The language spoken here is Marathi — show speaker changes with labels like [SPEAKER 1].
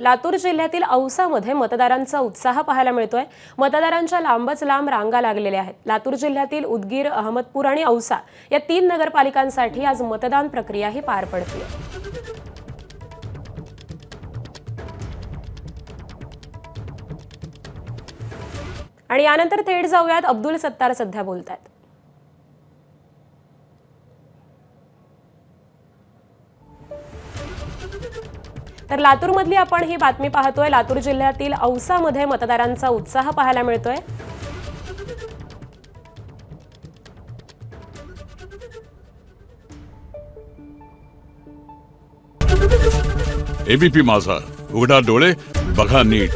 [SPEAKER 1] लातूर जिल्ह्यातील औसामध्ये मतदारांचा उत्साह पाहायला मिळतोय. मतदारांच्या लांबच लांब रांगा लागलेल्या आहेत. लातूर जिल्ह्यातील उदगीर अहमदपूर आणि औसा या तीन नगरपालिकांसाठी आज मतदान प्रक्रियाही पार पडते आणि यानंतर थेट जाऊयात. अब्दुल सत्तार सध्या बोलत आहेत तर लातूरमधली आपण ही बातमी पाहतोय. लातूर जिल्ह्यातील औसामध्ये मतदारांचा उत्साह पाहायला मिळतोय.
[SPEAKER 2] एबीपी माझा. उघडा डोळे बघा नीट.